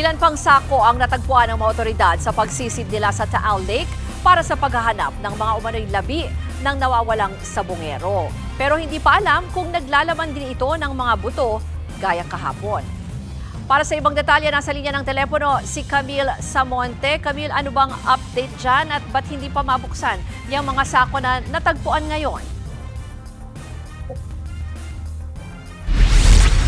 Ilan pang sako ang natagpuan ng mga otoridad sa pagsisid nila sa Taal Lake para sa paghahanap ng mga umano'y labi ng nawawalang sabongero. Pero hindi pa alam kung naglalaman din ito ng mga buto gaya kahapon. Para sa ibang detalye, nasa linya ng telepono si Camille Samonte. Camille, ano bang update dyan at ba't hindi pa mabuksan yung mga sako na natagpuan ngayon?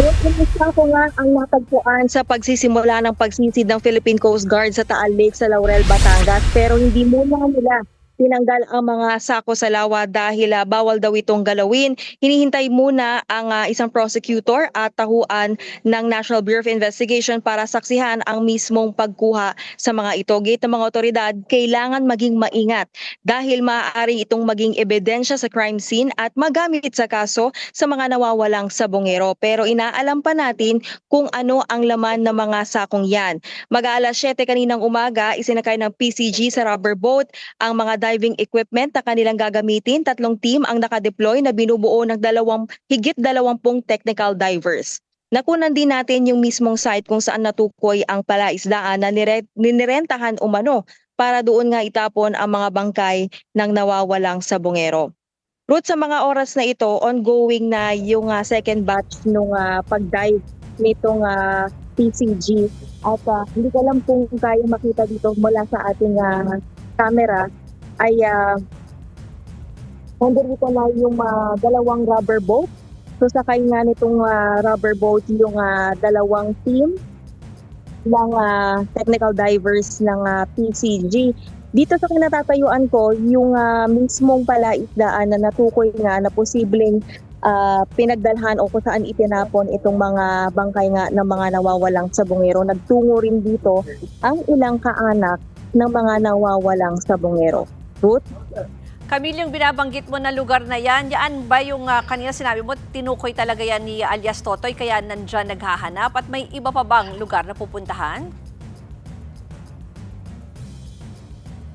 Kumusta ko nga ang natagpuan sa pagsisimula ng pagsisid ng Philippine Coast Guard sa Taal Lake sa Laurel, Batangas pero hindi muna nila tinanggal ang mga sako sa lawa dahil ah, bawal daw itong galawin. Hinihintay muna ang ah, isang prosecutor at tahuan ng National Bureau of Investigation para saksihan ang mismong pagkuha sa mga ito. Gate ng mga otoridad, kailangan maging maingat dahil maaari itong maging ebidensya sa crime scene at magamit sa kaso sa mga nawawalang sabongero. Pero inaalam pa natin kung ano ang laman ng mga sakong yan. Mag-aalas 7 kaninang umaga, isinakay ng PCG sa rubber boat ang mga diving equipment na kanilang gagamitin. Tatlong team ang nakadeploy na binubuo ng dalawang, higit dalawampung technical divers. Nakunan din natin yung mismong site kung saan natukoy ang palaisdaan na nire- ninirentahan umano para doon nga itapon ang mga bangkay ng nawawalang sabongero. Ruth, sa mga oras na ito, ongoing na yung ah, second batch nung ah, pag-dive nitong ah, PCG. At ah, hindi ko alam kung kaya makita dito mula sa ating ah, camera ay uh, nandito na yung ah, dalawang rubber boat. So sakay nga nitong ah, rubber boat yung ah, dalawang team ng ah, technical divers ng ah, PCG. Dito sa kinatatayuan ko, yung ah, mismong palaisdaan na natukoy nga na posibleng ah, pinagdalhan o kung saan itinapon itong mga bangkay nga ng mga nawawalang sabongero. Nagtungo rin dito ang ilang kaanak ng mga nawawalang sabongero. Ruth? Camille, yung binabanggit mo na lugar na yan, yan ba yung ah, kanina sinabi mo, tinukoy talaga yan ni alias Totoy, kaya nandyan naghahanap? At may iba pa bang lugar na pupuntahan?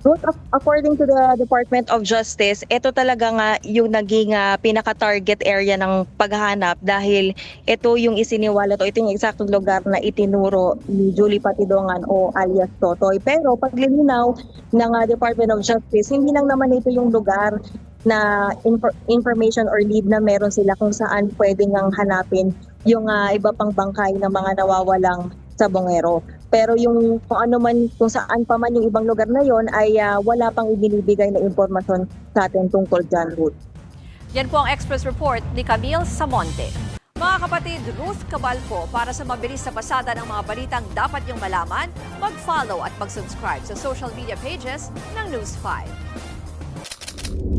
Ruth, ac- according to the Department of Justice, ito talaga nga yung naging ah, pinaka-target area ng paghahanap dahil ito yung isiniwala to, ito yung eksaktong lugar na itinuro ni Julie Patidongan o alias Totoy. Pero paglilinaw ng ah, Department of Justice, hindi lang naman ito yung lugar na infor- information or lead na meron sila kung saan pwedeng ang hanapin yung ah, iba pang bangkay ng mga nawawalang sabongero. Pero yung kung ano man, kung saan pa man yung ibang lugar na yon ay ah, wala pang ibinibigay na impormasyon sa atin tungkol dyan, Ruth. Yan po ang Express Report ni Camille Samonte. Mga kapatid, Ruth Cabalco, para sa mabilis na pasada ng mga balitang dapat yung malaman, mag-follow at mag-subscribe sa social media pages ng News 5.